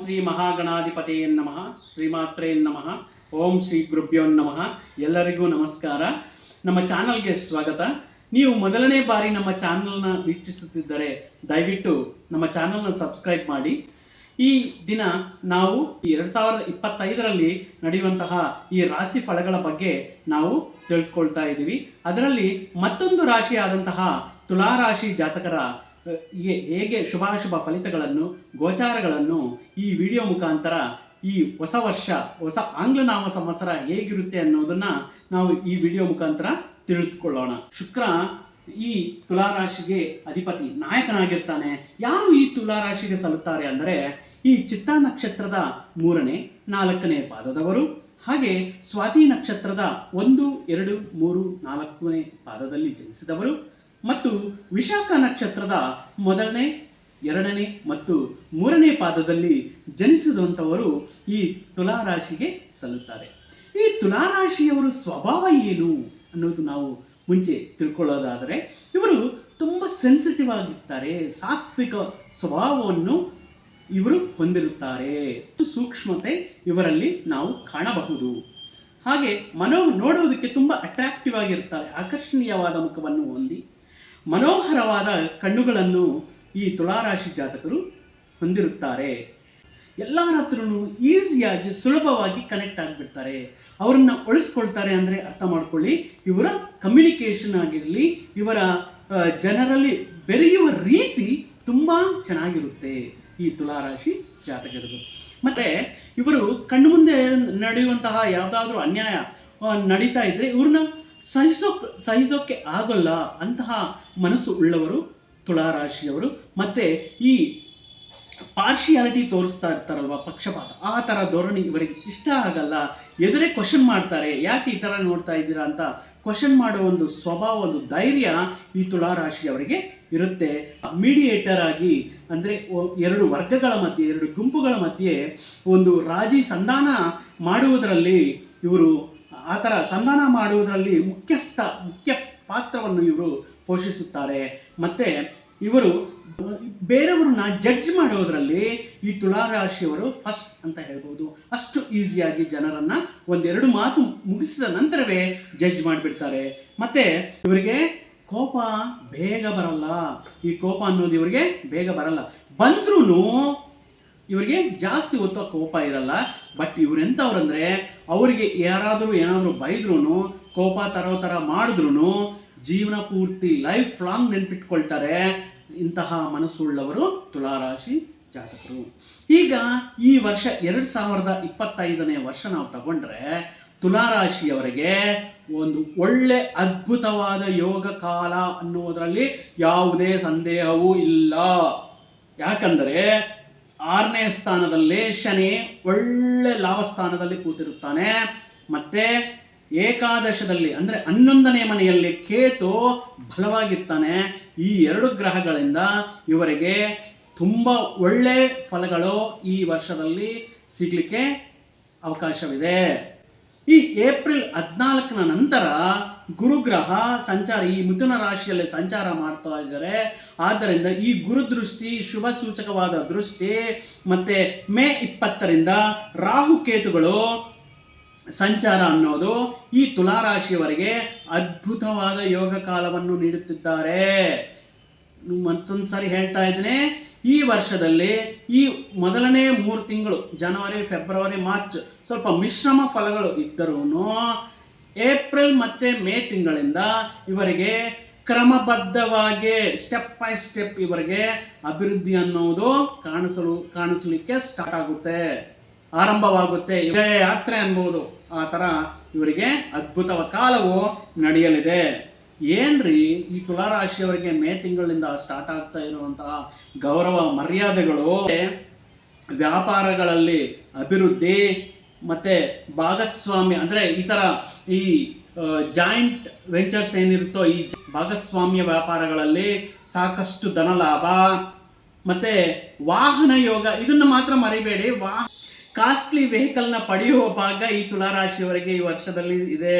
ಶ್ರೀ ಮಹಾಗಣಾಧಿಪತಿಯೇ ನಮಃ ಶ್ರೀಮಾತ್ರೇ ನಮಃ ಓಂ ಶ್ರೀ ಗುರುಭ್ಯೋ ನಮಃ ಎಲ್ಲರಿಗೂ ನಮಸ್ಕಾರ. ನಮ್ಮ ಚಾನಲ್ಗೆ ಸ್ವಾಗತ. ನೀವು ಮೊದಲನೇ ಬಾರಿ ನಮ್ಮ ಚಾನಲ್ನ ವೀಕ್ಷಿಸುತ್ತಿದ್ದರೆ ದಯವಿಟ್ಟು ನಮ್ಮ ಚಾನಲ್ನ ಸಬ್ಸ್ಕ್ರೈಬ್ ಮಾಡಿ. ಈ ದಿನ ನಾವು ಎರಡು ಸಾವಿರದ ಇಪ್ಪತ್ತೈದರಲ್ಲಿ ನಡೆಯುವಂತಹ ಈ ರಾಶಿ ಫಲಗಳ ಬಗ್ಗೆ ನಾವು ತಿಳ್ಕೊಳ್ತಾ ಇದ್ದೀವಿ. ಅದರಲ್ಲಿ ಮತ್ತೊಂದು ರಾಶಿಯಾದಂತಹ ತುಲಾರಾಶಿ ಜಾತಕರ ಹೇಗೆ ಶುಭಾಶುಭ ಫಲಿತಗಳನ್ನು, ಗೋಚಾರಗಳನ್ನು ಈ ವಿಡಿಯೋ ಮುಖಾಂತರ ಈ ಹೊಸ ವರ್ಷ, ಹೊಸ ಆಂಗ್ಲ ನಾಮ ಸಂವತ್ಸರ ಹೇಗಿರುತ್ತೆ ಅನ್ನೋದನ್ನ ನಾವು ಈ ವಿಡಿಯೋ ಮುಖಾಂತರ ತಿಳಿದುಕೊಳ್ಳೋಣ. ಶುಕ್ರ ಈ ತುಲಾರಾಶಿಗೆ ಅಧಿಪತಿ, ನಾಯಕನಾಗಿರ್ತಾನೆ. ಯಾರು ಈ ತುಲಾರಾಶಿಗೆ ಸಲ್ಲುತ್ತಾರೆ ಅಂದರೆ ಈ ಚಿತ್ತಾ ನಕ್ಷತ್ರದ ಮೂರನೇ, ನಾಲ್ಕನೇ ಪಾದದವರು. ಹಾಗೆ ಸ್ವಾತಿ ನಕ್ಷತ್ರದ ಒಂದು, ಎರಡು, ಮೂರು, ನಾಲ್ಕನೇ ಪಾದದಲ್ಲಿ ಜನಿಸಿದವರು. ಮತ್ತು ವಿಶಾಖ ನಕ್ಷತ್ರದ ಮೊದಲನೇ, ಎರಡನೇ ಮತ್ತು ಮೂರನೇ ಪಾದದಲ್ಲಿ ಜನಿಸಿದಂಥವರು ಈ ತುಲಾರಾಶಿಗೆ ಸಲ್ಲುತ್ತಾರೆ. ಈ ತುಲಾರಾಶಿಯವರು ಸ್ವಭಾವ ಏನು ಅನ್ನೋದು ನಾವು ಮುಂಚೆ ತಿಳ್ಕೊಳ್ಳೋದಾದರೆ, ಇವರು ತುಂಬ ಸೆನ್ಸಿಟಿವ್ ಆಗಿರ್ತಾರೆ, ಸಾತ್ವಿಕ ಸ್ವಭಾವವನ್ನು ಇವರು ಹೊಂದಿರುತ್ತಾರೆ. ಸೂಕ್ಷ್ಮತೆ ಇವರಲ್ಲಿ ನಾವು ಕಾಣಬಹುದು. ಹಾಗೆ ಮನೋ ನೋಡೋದಕ್ಕೆ ತುಂಬ ಅಟ್ರಾಕ್ಟಿವ್ ಆಗಿರ್ತಾರೆ ಆಕರ್ಷಣೀಯವಾದ ಮುಖವನ್ನು ಹೊಂದಿ. ಮನೋಹರವಾದ ಕಣ್ಣುಗಳನ್ನು ಈ ತುಳಾರಾಶಿ ಜಾತಕರು ಹೊಂದಿರುತ್ತಾರೆ. ಎಲ್ಲರ ಹತ್ರನೂ ಈಸಿಯಾಗಿ, ಸುಲಭವಾಗಿ ಕನೆಕ್ಟ್ ಆಗಿಬಿಡ್ತಾರೆ. ಅವರನ್ನ ಉಳಿಸ್ಕೊಳ್ತಾರೆ ಅಂದರೆ ಅರ್ಥ ಮಾಡ್ಕೊಳ್ಳಿ, ಇವರ ಕಮ್ಯುನಿಕೇಷನ್ ಆಗಿರಲಿ, ಇವರ ಜನರಲ್ಲಿ ಬೆರೆಯುವ ರೀತಿ ತುಂಬ ಚೆನ್ನಾಗಿರುತ್ತೆ ಈ ತುಲಾರಾಶಿ ಜಾತಕರದು ಮತ್ತು ಇವರು ಕಣ್ಣು ಮುಂದೆ ನಡೆಯುವಂತಹ ಯಾವುದಾದ್ರೂ ಅನ್ಯಾಯ ನಡೀತಾ ಇದ್ದರೆ ಇವ್ರನ್ನ ಸಹಿಸೋಕ್ ಸಹಿಸೋಕ್ಕೆ ಆಗೋಲ್ಲ ಅಂತಹ ಮನಸ್ಸು ಉಳ್ಳವರು ತುಳಾರಾಶಿಯವರು ಮತ್ತು ಈ ಪಾರ್ಶಿಯಾಲಿಟಿ ತೋರಿಸ್ತಾ ಇರ್ತಾರಲ್ವ ಪಕ್ಷಪಾತ, ಆ ಥರ ಧೋರಣೆ ಇವರಿಗೆ ಇಷ್ಟ ಆಗಲ್ಲ. ಎದುರೇ ಕ್ವಶನ್ ಮಾಡ್ತಾರೆ, ಯಾಕೆ ಈ ಥರ ನೋಡ್ತಾ ಇದ್ದೀರಾ ಅಂತ ಕ್ವಶನ್ ಮಾಡೋ ಒಂದು ಸ್ವಭಾವ, ಒಂದು ಧೈರ್ಯ ಈ ತುಲಾರಾಶಿಯವರಿಗೆ ಇರುತ್ತೆ. ಮೀಡಿಯೇಟರ್ ಆಗಿ ಅಂದರೆ ಎರಡು ವರ್ಗಗಳ ಮಧ್ಯೆ, ಎರಡು ಗುಂಪುಗಳ ಮಧ್ಯೆ ಒಂದು ರಾಜಿ ಸಂಧಾನ ಮಾಡುವುದರಲ್ಲಿ ಇವರು ಆ ಥರ ಸಂಧಾನ ಮಾಡುವುದರಲ್ಲಿ ಮುಖ್ಯಸ್ಥ, ಮುಖ್ಯ ಪಾತ್ರವನ್ನು ಇವರು ಪೋಷಿಸುತ್ತಾರೆ. ಮತ್ತು ಇವರು, ಬೇರೆಯವ್ರನ್ನ ಜಡ್ಜ್ ಮಾಡೋದರಲ್ಲಿ ಈ ತುಳಾರಾಶಿಯವರು ಫಸ್ಟ್ ಅಂತ ಹೇಳ್ಬೋದು. ಅಷ್ಟು ಈಸಿಯಾಗಿ ಜನರನ್ನು ಒಂದೆರಡು ಮಾತು ಮುಗಿಸಿದ ನಂತರವೇ ಜಡ್ಜ್ ಮಾಡಿಬಿಡ್ತಾರೆ. ಮತ್ತು ಇವರಿಗೆ ಕೋಪ ಬೇಗ ಬರಲ್ಲ. ಈ ಕೋಪ ಅನ್ನೋದು ಇವರಿಗೆ ಬೇಗ ಬರಲ್ಲ. ಬಂದ್ರೂ ಇವರಿಗೆ ಜಾಸ್ತಿ ಹೊತ್ತು ಕೋಪ ಇರಲ್ಲ. ಬಟ್ ಇವರೆಂಥವ್ರಂದ್ರೆ ಅವರಿಗೆ ಯಾರಾದರೂ ಏನಾದರೂ ಬೈದ್ರೂ ಕೋಪ ತರೋ ಥರ ಮಾಡಿದ್ರು ಜೀವನ ಪೂರ್ತಿ ಲೈಫ್ ಲಾಂಗ್ ನೆನ್ಪಿಟ್ಕೊಳ್ತಾರೆ. ಇಂತಹ ಮನಸ್ಸುಳ್ಳವರು ತುಲಾರಾಶಿ ಜಾತಕರು. ಈಗ ಈ ವರ್ಷ ಎರಡು ಸಾವಿರದ ಇಪ್ಪತ್ತೈದನೇ ವರ್ಷ ನಾವು ತಗೊಂಡ್ರೆ, ತುಲಾರಾಶಿಯವರಿಗೆ ಒಂದು ಒಳ್ಳೆ ಅದ್ಭುತವಾದ ಯೋಗ ಕಾಲ ಅನ್ನುವುದರಲ್ಲಿ ಯಾವುದೇ ಸಂದೇಹವೂ ಇಲ್ಲ. ಯಾಕಂದರೆ ಆರನೇ ಸ್ಥಾನದಲ್ಲಿ ಶನಿ ಒಳ್ಳೆ ಲಾಭಸ್ಥಾನದಲ್ಲಿ ಕೂತಿರುತ್ತಾನೆ. ಮತ್ತೆ ಏಕಾದಶದಲ್ಲಿ, ಅಂದರೆ ಹನ್ನೊಂದನೇ ಮನೆಯಲ್ಲಿ ಕೇತು ಬಲವಾಗಿರ್ತಾನೆ. ಈ ಎರಡು ಗ್ರಹಗಳಿಂದ ಇವರಿಗೆ ತುಂಬ ಒಳ್ಳೆ ಫಲಗಳು ಈ ವರ್ಷದಲ್ಲಿ ಸಿಗಲಿಕ್ಕೆ ಅವಕಾಶವಿದೆ. ಈ ಏಪ್ರಿಲ್ ಹದಿನಾಲ್ಕನ ನಂತರ ಗುರುಗ್ರಹ ಸಂಚಾರ, ಈ ಮಿಥುನ ರಾಶಿಯಲ್ಲಿ ಸಂಚಾರ ಮಾಡ್ತಾ ಇದ್ದಾರೆ. ಆದ್ದರಿಂದ ಈ ಗುರು ದೃಷ್ಟಿ ಶುಭ ಸೂಚಕವಾದ ದೃಷ್ಟಿ ಮತ್ತೆ ಮೇ ಇಪ್ಪತ್ತರಿಂದ ರಾಹುಕೇತುಗಳು ಸಂಚಾರ ಅನ್ನೋದು ಈ ತುಲಾರಾಶಿಯವರಿಗೆ ಅದ್ಭುತವಾದ ಯೋಗ ಕಾಲವನ್ನು ನೀಡುತ್ತಿದ್ದಾರೆ. ಮತ್ತೊಂದು ಸಾರಿ ಹೇಳ್ತಾ ಇದ್ದೇನೆ ಈ ವರ್ಷದಲ್ಲಿ ಈ ಮೊದಲನೇ ಮೂರು ತಿಂಗಳು ಜನವರಿ ಫೆಬ್ರವರಿ ಮಾರ್ಚ್ ಸ್ವಲ್ಪ ಮಿಶ್ರಮ ಫಲಗಳು ಇದ್ದರೂ ಏಪ್ರಿಲ್ ಮತ್ತು ಮೇ ತಿಂಗಳಿಂದ ಇವರಿಗೆ ಕ್ರಮಬದ್ಧವಾಗಿ ಸ್ಟೆಪ್ ಬೈ ಸ್ಟೆಪ್ ಇವರಿಗೆ ಅಭಿವೃದ್ಧಿ ಅನ್ನೋದು ಕಾಣಿಸಲು, ಕಾಣಿಸಲಿಕ್ಕೆ ಸ್ಟಾರ್ಟ್ ಆಗುತ್ತೆ, ಆರಂಭವಾಗುತ್ತೆ. ಯಾತ್ರೆ ಅನ್ಬೋದು, ಆ ಥರ ಇವರಿಗೆ ಅದ್ಭುತವ ಕಾಲವು ನಡೆಯಲಿದೆ. ಏನ್ರಿ ಈ ತುಲಾರಾಶಿಯವರಿಗೆ ಮೇ ತಿಂಗಳಿಂದ ಸ್ಟಾರ್ಟ್ ಆಗ್ತಾ ಇರುವಂತಹ ಗೌರವ ಮರ್ಯಾದೆಗಳು, ವ್ಯಾಪಾರಗಳಲ್ಲಿ ಅಭಿವೃದ್ಧಿ ಮತ್ತೆ ಭಾಗಸ್ವಾಮ್ಯ ಅಂದರೆ ಈ ಥರ ಈ ಜಾಯಿಂಟ್ ವೆಂಚರ್ಸ್ ಏನಿರುತ್ತೋ ಈ ಭಾಗಸ್ವಾಮ್ಯ ವ್ಯಾಪಾರಗಳಲ್ಲಿ ಸಾಕಷ್ಟು ಧನ ಲಾಭ ಮತ್ತೆ ವಾಹನ ಯೋಗ, ಇದನ್ನು ಮಾತ್ರ ಮರಿಬೇಡಿ. ವಾ ಕಾಸ್ಟ್ಲಿ ವೆಹಿಕಲ್ನ ಪಡೆಯುವ ಭಾಗ ಈ ತುಲಾರಾಶಿಯವರಿಗೆ ಈ ವರ್ಷದಲ್ಲಿ ಇದೆ.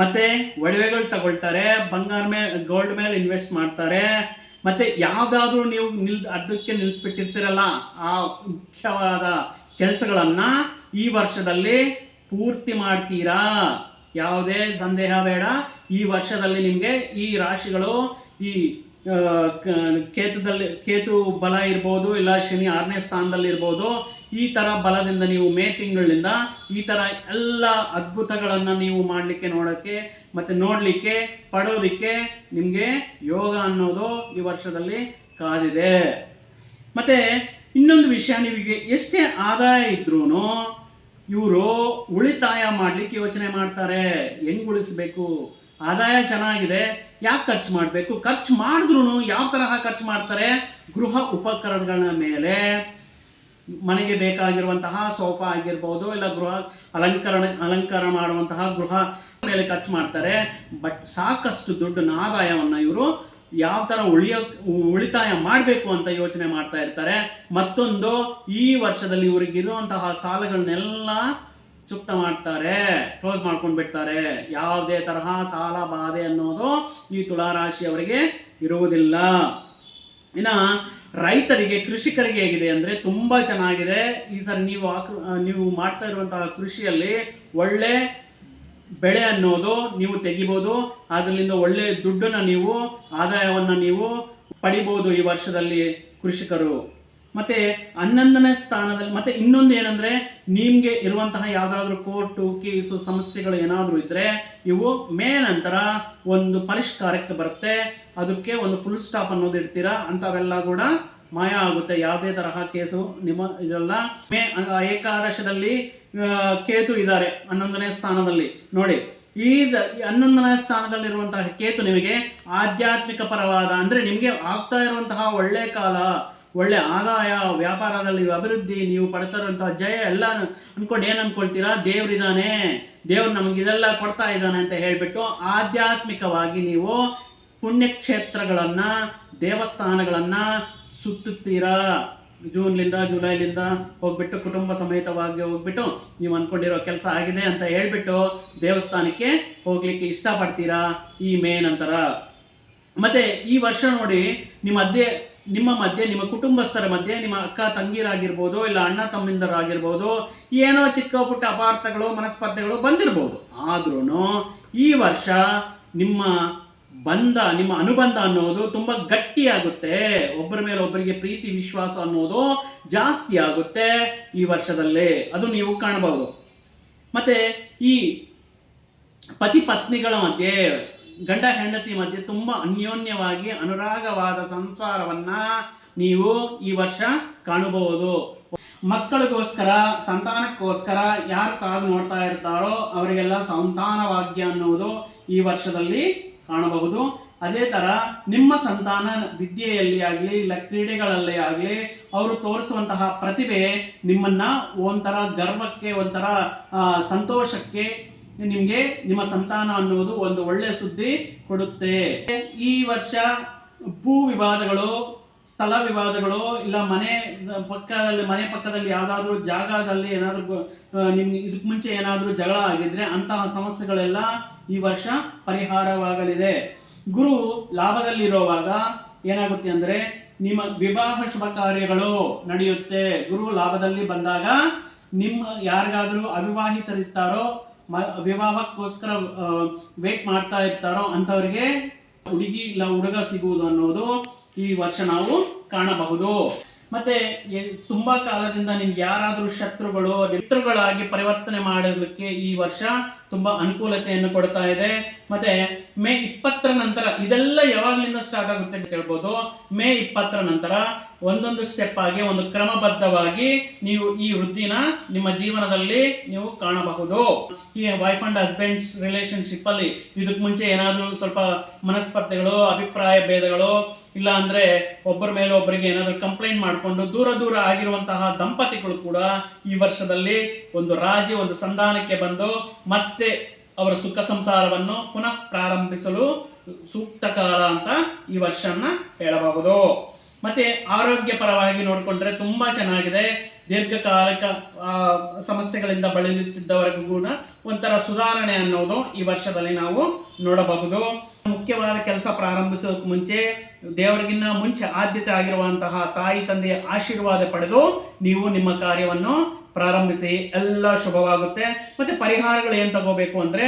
ಮತ್ತೆ ಒಡವೆಗಳು ತಗೊಳ್ತಾರೆ, ಬಂಗಾರ ಮೇಲೆ ಗೋಲ್ಡ್ ಮೇಲೆ ಇನ್ವೆಸ್ಟ್ ಮಾಡ್ತಾರೆ. ಮತ್ತೆ ಯಾವ್ದಾದ್ರು ನೀವು ನಿಲ್ ಅದಕ್ಕೆ ನಿಲ್ಲಿಸ್ಬಿಟ್ಟಿರ್ತೀರಲ್ಲ ಆ ಮುಖ್ಯವಾದ ಕೆಲಸಗಳನ್ನ ಈ ವರ್ಷದಲ್ಲಿ ಪೂರ್ತಿ ಮಾಡ್ತೀರಾ? ಯಾವುದೇ ಸಂದೇಹ ಬೇಡ. ಈ ವರ್ಷದಲ್ಲಿ ನಿಮಗೆ ಈ ರಾಶಿಗಳು, ಈ ಕೇತುದಲ್ಲಿ, ಕೇತು ಬಲ ಇರ್ಬೋದು, ಇಲ್ಲ ಶನಿ ಆರನೇ ಸ್ಥಾನದಲ್ಲಿ ಇರ್ಬೋದು ಈ ಥರ ಬಲದಿಂದ ನೀವು ಮೇ ತಿಂಗಳಿಂದ ಈ ಥರ ಎಲ್ಲ ಅದ್ಭುತಗಳನ್ನು ನೀವು ಮಾಡಲಿಕ್ಕೆ ನೋಡೋಕ್ಕೆ ಮತ್ತು ನೋಡಲಿಕ್ಕೆ ಪಡೋದಕ್ಕೆ ನಿಮಗೆ ಯೋಗ ಅನ್ನೋದು ಈ ವರ್ಷದಲ್ಲಿ ಕಾದಿದೆ. ಮತ್ತು ಇನ್ನೊಂದು ವಿಷಯ ನಿಮಗೆ ಎಷ್ಟೇ ಆದಾಯ ಇದ್ರೂ ಇವರು ಉಳಿತಾಯ ಮಾಡಲಿಕ್ಕೆ ಯೋಚನೆ ಮಾಡ್ತಾರೆ. ಹೆಂಗ್ ಉಳಿಸ್ಬೇಕು? ಆದಾಯ ಚೆನ್ನಾಗಿದೆ, ಯಾಕೆ ಖರ್ಚು ಮಾಡಬೇಕು? ಖರ್ಚು ಮಾಡಿದ್ರು ಯಾವ ತರಹ ಖರ್ಚು ಮಾಡ್ತಾರೆ? ಗೃಹ ಉಪಕರಣಗಳ ಮೇಲೆ. ಮನೆಗೆ ಬೇಕಾಗಿರುವಂತಹ ಸೋಫಾ ಆಗಿರ್ಬೋದು ಇಲ್ಲ ಗೃಹ ಅಲಂಕರಣ, ಅಲಂಕಾರ ಮಾಡುವಂತಹ ಗೃಹ ಮೇಲೆ ಖರ್ಚು ಮಾಡ್ತಾರೆ. ಬಟ್ ಸಾಕಷ್ಟು ದುಡ್ಡನ್ನ ಆದಾಯವನ್ನು ಇವರು ಯಾವ ಥರ ಉಳಿಯ, ಉಳಿತಾಯ ಮಾಡಬೇಕು ಅಂತ ಯೋಚನೆ ಮಾಡ್ತಾ ಇರ್ತಾರೆ. ಮತ್ತೊಂದು ಈ ವರ್ಷದಲ್ಲಿ ಇವರಿಗಿರುವಂತಹ ಸಾಲಗಳನ್ನೆಲ್ಲ ಚುಕ್ತ ಮಾಡ್ತಾರೆ, ಕ್ಲೋಸ್ ಮಾಡ್ಕೊಂಡು ಬಿಡ್ತಾರೆ. ಯಾವುದೇ ತರಹ ಸಾಲ ಬಾಧೆ ಅನ್ನೋದು ಈ ತುಲಾರಾಶಿಯವರಿಗೆ ಇರುವುದಿಲ್ಲ. ಇನ್ನು ರೈತರಿಗೆ, ಕೃಷಿಕರಿಗೆ ಹೇಗಿದೆ ಅಂದರೆ ತುಂಬ ಚೆನ್ನಾಗಿದೆ. ಈ ಸರಿ ನೀವು ಆಕೃ- ನೀವು ಮಾಡ್ತಾ ಇರುವಂತಹ ಕೃಷಿಯಲ್ಲಿ ಒಳ್ಳೆ ಬೆಳೆ ಅನ್ನೋದು ನೀವು ತೆಗಿಬೋದು. ಅದರಿಂದ ಒಳ್ಳೆ ದುಡ್ಡನ್ನು ನೀವು, ಆದಾಯವನ್ನು ನೀವು ಪಡಿಬೋದು ಈ ವರ್ಷದಲ್ಲಿ ಕೃಷಿಕರು. ಮತ್ತೆ ಹನ್ನೊಂದನೇ ಸ್ಥಾನದಲ್ಲಿ, ಮತ್ತೆ ಇನ್ನೊಂದು ಏನಂದ್ರೆ, ನಿಮ್ಗೆ ಇರುವಂತಹ ಯಾವ್ದಾದ್ರು ಕೋರ್ಟು ಕೇಸು ಸಮಸ್ಯೆಗಳು ಏನಾದರೂ ಇದ್ರೆ, ಇವು ಮೇ ನಂತರ ಒಂದು ಪರಿಷ್ಕಾರಕ್ಕೆ ಬರುತ್ತೆ. ಅದಕ್ಕೆ ಒಂದು ಫುಲ್ ಸ್ಟಾಪ್ ಅನ್ನೋದು ಇಡ್ತೀರಾ? ಅಂತವೆಲ್ಲ ಕೂಡ ಮಾಯ ಆಗುತ್ತೆ. ಯಾವುದೇ ತರಹ ಕೇಸು ನಿಮ್ಮ ಇದೆಲ್ಲ ಮೇ, ಏಕಾದಶದಲ್ಲಿ ಕೇತು ಇದ್ದಾರೆ ಹನ್ನೊಂದನೇ ಸ್ಥಾನದಲ್ಲಿ. ನೋಡಿ ಈ ಹನ್ನೊಂದನೇ ಸ್ಥಾನದಲ್ಲಿರುವಂತಹ ಕೇತು ನಿಮಗೆ ಆಧ್ಯಾತ್ಮಿಕ ಪರವಾದ, ಅಂದ್ರೆ ನಿಮಗೆ ಆಗ್ತಾ ಇರುವಂತಹ ಒಳ್ಳೆ ಕಾಲ ಒಳ್ಳೆ ಆದಾಯ, ವ್ಯಾಪಾರದಲ್ಲಿ ಅಭಿವೃದ್ಧಿ, ನೀವು ಪಡ್ತಾರಂತ ಜಯ ಎಲ್ಲ ಅನ್ಕೊಂಡು ಏನ್ ಅನ್ಕೊಳ್ತೀರಾ? ದೇವ್ರಿದಾನೆ. ದೇವ್ರು ನಮಗೆ ಇದೆಲ್ಲ ಕೊಡ್ತಾ ಇದ್ದಾನೆ ಅಂತ ಹೇಳಿಬಿಟ್ಟು ಆಧ್ಯಾತ್ಮಿಕವಾಗಿ ನೀವು ಪುಣ್ಯಕ್ಷೇತ್ರಗಳನ್ನು, ದೇವಸ್ಥಾನಗಳನ್ನ ಸುತ್ತುತ್ತೀರಾ? ಜೂನ್ಲಿಂದ, ಜುಲೈಲಿಂದ ಹೋಗ್ಬಿಟ್ಟು ಕುಟುಂಬ ಸಮೇತವಾಗಿ ಹೋಗ್ಬಿಟ್ಟು ನೀವು ಅನ್ಕೊಂಡಿರೋ ಕೆಲಸ ಆಗಿದೆ ಅಂತ ಹೇಳ್ಬಿಟ್ಟು ದೇವಸ್ಥಾನಕ್ಕೆ ಹೋಗ್ಲಿಕ್ಕೆ ಇಷ್ಟಪಡ್ತೀರಾ? ಈ ಮೇ ನಂತರ. ಮತ್ತೆ ಈ ವರ್ಷ ನೋಡಿ, ನಿಮ್ಮ ಮಧ್ಯೆ ನಿಮ್ಮ ಮಧ್ಯೆ, ನಿಮ್ಮ ಕುಟುಂಬಸ್ಥರ ಮಧ್ಯೆ, ನಿಮ್ಮ ಅಕ್ಕ ತಂಗಿರಾಗಿರ್ಬೋದು ಇಲ್ಲ ಅಣ್ಣ ತಮ್ಮಿಂದರಾಗಿರ್ಬೋದು, ಏನೋ ಚಿಕ್ಕ ಪುಟ್ಟ ಅಪಾರ್ಥಗಳು, ಮನಸ್ಪರ್ಧೆಗಳು ಬಂದಿರ್ಬೋದು. ಆದ್ರೂ ಈ ವರ್ಷ ನಿಮ್ಮ ಬಂಧ ನಿಮ್ಮ ಅನುಬಂಧ ಅನ್ನೋದು ತುಂಬಾ ಗಟ್ಟಿಯಾಗುತ್ತೆ. ಒಬ್ಬರ ಮೇಲೆ ಒಬ್ಬರಿಗೆ ಪ್ರೀತಿ, ವಿಶ್ವಾಸ ಅನ್ನೋದು ಜಾಸ್ತಿ ಆಗುತ್ತೆ ಈ ವರ್ಷದಲ್ಲಿ. ಅದು ನೀವು ಕಾಣಬಹುದು. ಮತ್ತೆ ಈ ಪತಿ ಪತ್ನಿಗಳ ಮಧ್ಯೆ ಗಂಡ ಹೆಂಡತಿ ಮಧ್ಯೆ ತುಂಬ ಅನ್ಯೋನ್ಯವಾಗಿ ಅನುರಾಗವಾದ ಸಂಸಾರವನ್ನ ನೀವು ಈ ವರ್ಷ ಕಾಣಬಹುದು. ಮಕ್ಕಳಿಗೋಸ್ಕರ, ಸಂತಾನಕ್ಕೋಸ್ಕರ ಯಾರು ಕಾದು ನೋಡ್ತಾ ಇರ್ತಾರೋ ಅವರಿಗೆಲ್ಲ ಸಂತಾನ ಭಾಗ್ಯ ಅನ್ನುವುದು ಈ ವರ್ಷದಲ್ಲಿ ಕಾಣಬಹುದು. ಅದೇ ತರ ನಿಮ್ಮ ಸಂತಾನ ವಿದ್ಯೆಯಲ್ಲಿ ಆಗಲಿ, ಇಲ್ಲ ಕ್ರೀಡೆಗಳಲ್ಲಿ ಆಗಲಿ, ಅವರು ತೋರಿಸುವಂತಹ ಪ್ರತಿಭೆ ನಿಮ್ಮನ್ನ ಒಂಥರ ಗರ್ವಕ್ಕೆ, ಒಂಥರ ಸಂತೋಷಕ್ಕೆ ನಿಮಗೆ ನಿಮ್ಮ ಸಂತಾನ ಅನ್ನುವುದು ಒಂದು ಒಳ್ಳೆಯ ಸುದ್ದಿ ಕೊಡುತ್ತೆ. ಈ ವರ್ಷ ಭೂ ವಿವಾದಗಳು, ಸ್ಥಳ ವಿವಾದಗಳು, ಇಲ್ಲ ಮನೆ ಪಕ್ಕದಲ್ಲಿ ಮನೆ ಪಕ್ಕದಲ್ಲಿ ಯಾವುದಾದ್ರೂ ಜಾಗದಲ್ಲಿ ಏನಾದರೂ ನಿಮ್ಗೆ ಇದಕ್ಕೆ ಮುಂಚೆ ಏನಾದರೂ ಜಗಳ ಆಗಿದ್ರೆ ಅಂತಹ ಸಮಸ್ಯೆಗಳೆಲ್ಲ ಈ ವರ್ಷ ಪರಿಹಾರವಾಗಲಿದೆ. ಗುರು ಲಾಭದಲ್ಲಿರುವಾಗ ಏನಾಗುತ್ತೆ ಅಂದರೆ ನಿಮ್ಮ ವಿವಾಹ ಶುಭ ಕಾರ್ಯಗಳು ನಡೆಯುತ್ತೆ. ಗುರು ಲಾಭದಲ್ಲಿ ಬಂದಾಗ ನಿಮ್ಮ ಯಾರಿಗಾದರೂ ಅವಿವಾಹಿತರಿರ್ತಾರೋ ವಿವಾಹಕ್ಕೋಸ್ಕರ ವೇಟ್ ಮಾಡ್ತಾ ಇರ್ತಾರೋ ಅಂಥವ್ರಿಗೆ ಹುಡುಗಿ ಇಲ್ಲ ಹುಡುಗ ಸಿಗುವುದು ಅನ್ನೋದು ಈ ವರ್ಷ ನಾವು ಕಾಣಬಹುದು. ಮತ್ತೆ ತುಂಬಾ ಕಾಲದಿಂದ ನಿಮ್ಗೆ ಯಾರಾದರೂ ಶತ್ರುಗಳು ಮಿತ್ರಗಳಾಗಿ ಪರಿವರ್ತನೆ ಮಾಡೋದಕ್ಕೆ ಈ ವರ್ಷ ತುಂಬಾ ಅನುಕೂಲತೆಯನ್ನು ಕೊಡ್ತಾ ಇದೆ. ಮತ್ತೆ ಮೇ ಇಪ್ಪತ್ತರ ನಂತರ, ಇದೆಲ್ಲ ಯಾವಾಗ್ಲಿಂದ ಸ್ಟಾರ್ಟ್ ಆಗುತ್ತೆ ಅಂತ ಕೇಳ್ಬೋದು. ಮೇ ಇಪ್ಪತ್ತರ ನಂತರ ಒಂದೊಂದು ಸ್ಟೆಪ್ ಆಗಿ, ಒಂದು ಕ್ರಮಬದ್ಧವಾಗಿ ನೀವು ಈ ವೃದ್ಧಿನ ನಿಮ್ಮ ಜೀವನದಲ್ಲಿ ನೀವು ಕಾಣಬಹುದು. ಈ ವೈಫ್ ಅಂಡ್ ಹಸ್ಬೆಂಡ್ಸ್ ರಿಲೇಶನ್ಶಿಪ್ ಅಲ್ಲಿ ಇದಕ್ಕೆ ಮುಂಚೆ ಏನಾದರೂ ಸ್ವಲ್ಪ ಮನಸ್ಪರ್ಧೆಗಳು, ಅಭಿಪ್ರಾಯ ಭೇದಗಳು, ಇಲ್ಲ ಅಂದ್ರೆ ಒಬ್ಬರ ಮೇಲೆ ಒಬ್ಬರಿಗೆ ಏನಾದರೂ ಕಂಪ್ಲೇಂಟ್ ಮಾಡಿಕೊಂಡು ದೂರ ದೂರ ಆಗಿರುವಂತಹ ದಂಪತಿಗಳು ಕೂಡ ಈ ವರ್ಷದಲ್ಲಿ ಒಂದು ರಾಜಿ, ಒಂದು ಸಂಧಾನಕ್ಕೆ ಬಂದು ಮತ್ತೆ ಅವರ ಸುಖ ಸಂಸಾರವನ್ನು ಪುನಃ ಪ್ರಾರಂಭಿಸಲು ಸೂಕ್ತ ಕಾಲ ಅಂತ ಈ ವರ್ಷನ ಹೇಳಬಹುದು. ಮತ್ತೆ ಆರೋಗ್ಯ ಪರವಾಗಿ ನೋಡಿಕೊಂಡ್ರೆ ತುಂಬಾ ಚೆನ್ನಾಗಿದೆ. ದೀರ್ಘಕಾಲಿಕ ಸಮಸ್ಯೆಗಳಿಂದ ಬಳಲುತ್ತಿದ್ದವರಿಗೂ ಕೂಡ ಒಂಥರ ಸುಧಾರಣೆ ಅನ್ನೋದು ಈ ವರ್ಷದಲ್ಲಿ ನಾವು ನೋಡಬಹುದು. ಮುಖ್ಯವಾದ ಕೆಲಸ ಪ್ರಾರಂಭಿಸೋಕೆ ಮುಂಚೆ ದೇವರಿಗಿನ್ನ ಮುಂಚೆ ಆದ್ಯತೆ ಆಗಿರುವಂತಹ ತಾಯಿ ತಂದೆಯ ಆಶೀರ್ವಾದ ಪಡೆದು ನೀವು ನಿಮ್ಮ ಕಾರ್ಯವನ್ನು ಪ್ರಾರಂಭಿಸಿ. ಎಲ್ಲ ಶುಭವಾಗುತ್ತೆ. ಮತ್ತೆ ಪರಿಹಾರಗಳು ಏನು ತಗೋಬೇಕು ಅಂದ್ರೆ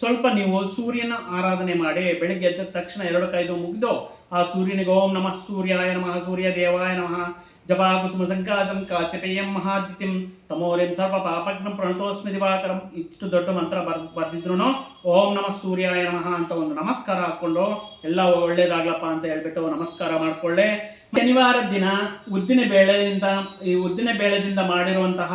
ಸ್ವಲ್ಪ ನೀವು ಸೂರ್ಯನ ಆರಾಧನೆ ಮಾಡಿ ಬೆಳಿಗ್ಗೆ ಎದ್ದ ತಕ್ಷಣ ಎರಡು ಕೈದು ಮುಗಿದು ಆ ಸೂರ್ಯನಿಗೆ, ಓಂ ನಮಃ ಸೂರ್ಯಾಯ ನಮಃ, ಸೂರ್ಯ ದೇವಾಯ ನಮಃ. ಜಪಾ ಕುಸುಮ ಸಂಕಾಸಂ ಕಾಶ್ಯಪೇಯಂ ಮಹಾದಿತ್ಯಂ ತಮೋರಿಂ ಸರ್ವ ಪಾಪಗ್ನಂ ಪ್ರಣತೋಸ್ಮಿ ದಿವಾಕರಂ. ಇಷ್ಟು ದೊಡ್ಡ ಮಂತ್ರ ಬರ್ ಬರ್ದಿದ್ರು ಓಂ ನಮಃ ಸೂರ್ಯಾಯ ನಮಃ ಅಂತ ಒಂದು ನಮಸ್ಕಾರ ಹಾಕ್ಕೊಂಡು ಎಲ್ಲ ಒಳ್ಳೇದಾಗ್ಲಪ್ಪ ಅಂತ ಹೇಳ್ಬಿಟ್ಟು ನಮಸ್ಕಾರ ಮಾಡ್ಕೊಳ್ಳೆ. ಶನಿವಾರ ದಿನ ಉದ್ದಿನ ಬೇಳೆಯಿಂದ, ಈ ಉದ್ದಿನ ಬೇಳೆದಿಂದ ಮಾಡಿರುವಂತಹ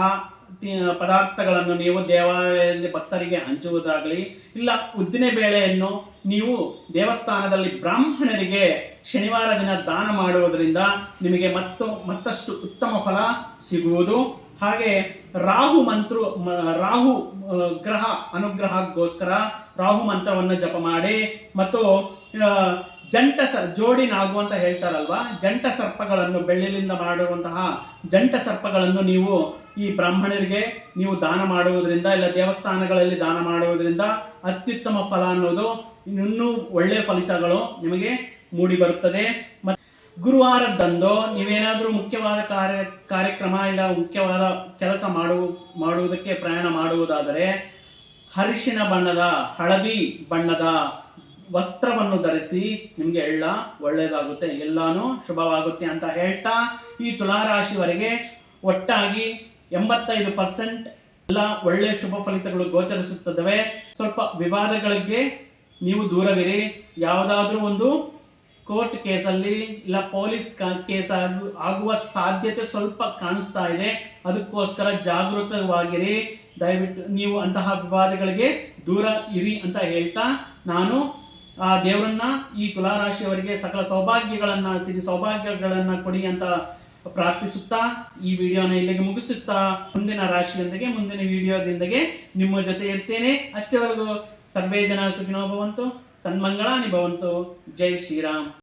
ಪದಾರ್ಥಗಳನ್ನು ನೀವು ದೇವಾಲಯದಲ್ಲಿ ಭಕ್ತರಿಗೆ ಹಂಚುವುದಾಗಲಿ, ಇಲ್ಲ ಉದ್ದಿನ ಬೇಳೆಯನ್ನು ನೀವು ದೇವಸ್ಥಾನದಲ್ಲಿ ಬ್ರಾಹ್ಮಣರಿಗೆ ಶನಿವಾರ ದಿನ ದಾನ ಮಾಡುವುದರಿಂದ ನಿಮಗೆ ಮತ್ತು, ಮತ್ತಷ್ಟು ಉತ್ತಮ ಫಲ ಸಿಗುವುದು. ಹಾಗೆ ರಾಹು ಮಂತ್ರ ರಾಹು ಗ್ರಹ, ಅನುಗ್ರಹಕ್ಕೋಸ್ಕರ ರಾಹು ಮಂತ್ರವನ್ನು ಜಪ ಮಾಡಿ ಮತ್ತು ಜಂಟ ಸರ್ ಜೋಡಿ ನಾಗು ಅಂತ ಹೇಳ್ತಾರಲ್ವಾ? ಜಂಟ ಸರ್ಪಗಳನ್ನು ಬೆಳ್ಳಿಲಿಂದ ಮಾಡುವಂತಹ ಜಂಟ ಸರ್ಪಗಳನ್ನು ನೀವು ಈ ಬ್ರಾಹ್ಮಣರಿಗೆ ನೀವು ದಾನ ಮಾಡುವುದರಿಂದ ಇಲ್ಲ ದೇವಸ್ಥಾನಗಳಲ್ಲಿ ದಾನ ಮಾಡುವುದರಿಂದ ಅತ್ಯುತ್ತಮ ಫಲ ಅನ್ನೋದು ಇನ್ನೂ ಒಳ್ಳೆಯ ಫಲಿತಗಳು ನಿಮಗೆ ಮೂಡಿ ಬರುತ್ತದೆ. ಮತ್ತು ಗುರುವಾರದಂದು ನೀವೇನಾದರೂ ಮುಖ್ಯವಾದ ಕಾರ್ಯ, ಕಾರ್ಯಕ್ರಮ ಇಲ್ಲ ಮುಖ್ಯವಾದ ಕೆಲಸ ಮಾಡು, ಮಾಡುವುದಕ್ಕೆ ಪ್ರಯಾಣ ಮಾಡುವುದಾದರೆ ಹರಿಶಿನ ಬಣ್ಣದ, ಹಳದಿ ಬಣ್ಣದ ವಸ್ತ್ರವನ್ನು ಧರಿಸಿ ನಿಮಗೆ ಎಲ್ಲ ಒಳ್ಳೆಯದಾಗುತ್ತೆ, ಎಲ್ಲಾನು ಶುಭವಾಗುತ್ತೆ ಅಂತ ಹೇಳ್ತಾ ಈ ತುಲಾರಾಶಿವರೆಗೆ ಒಟ್ಟಾಗಿ ಎಂಬತ್ತೈದು ಪರ್ಸೆಂಟ್ ಎಲ್ಲ ಒಳ್ಳೆಯ ಶುಭ ಫಲಿತಗಳು ಗೋಚರಿಸುತ್ತವೆ ಸ್ವಲ್ಪ ವಿವಾದಗಳಿಗೆ ನೀವು ದೂರವಿರಿ. ಯಾವುದಾದ್ರೂ ಒಂದು ಕೋರ್ಟ್ ಕೇಸಲ್ಲಿ ಇಲ್ಲ ಪೊಲೀಸ್ ಕೇಸ್ ಆಗು, ಆಗುವ ಸಾಧ್ಯತೆ ಸ್ವಲ್ಪ ಕಾಣಿಸ್ತಾ ಇದೆ. ಅದಕ್ಕೋಸ್ಕರ ಜಾಗೃತವಾಗಿರಿ. ದಯವಿಟ್ಟು ನೀವು ಅಂತಹ ವಿವಾದಗಳಿಗೆ ದೂರ ಇರಿ ಅಂತ ಹೇಳ್ತಾ ನಾನು ಆ ದೇವರನ್ನ ಈ ತುಲಾರಾಶಿಯವರಿಗೆ ಸಕಲ ಸೌಭಾಗ್ಯಗಳನ್ನ, ಸಿರಿ ಸೌಭಾಗ್ಯಗಳನ್ನ ಕೊಡಿ ಅಂತ ಪ್ರಾರ್ಥಿಸುತ್ತಾ ಈ ವಿಡಿಯೋನ ಇಲ್ಲಿಗೆ ಮುಗಿಸುತ್ತಾ ಮುಂದಿನ ರಾಶಿಯೊಂದಿಗೆ, ಮುಂದಿನ ವಿಡಿಯೋದಿಂದಗೆ ನಿಮ್ಮ ಜೊತೆ ಇರ್ತೇನೆ ಅಷ್ಟೇವರೆಗೂ ಸರ್ವೇ ಜನ ಸುಖಿನೋ ಭವಂತು, ಸನ್ಮಂಗಳಾನಿ ಭವಂತು. ಜೈ ಶ್ರೀರಾಮ್.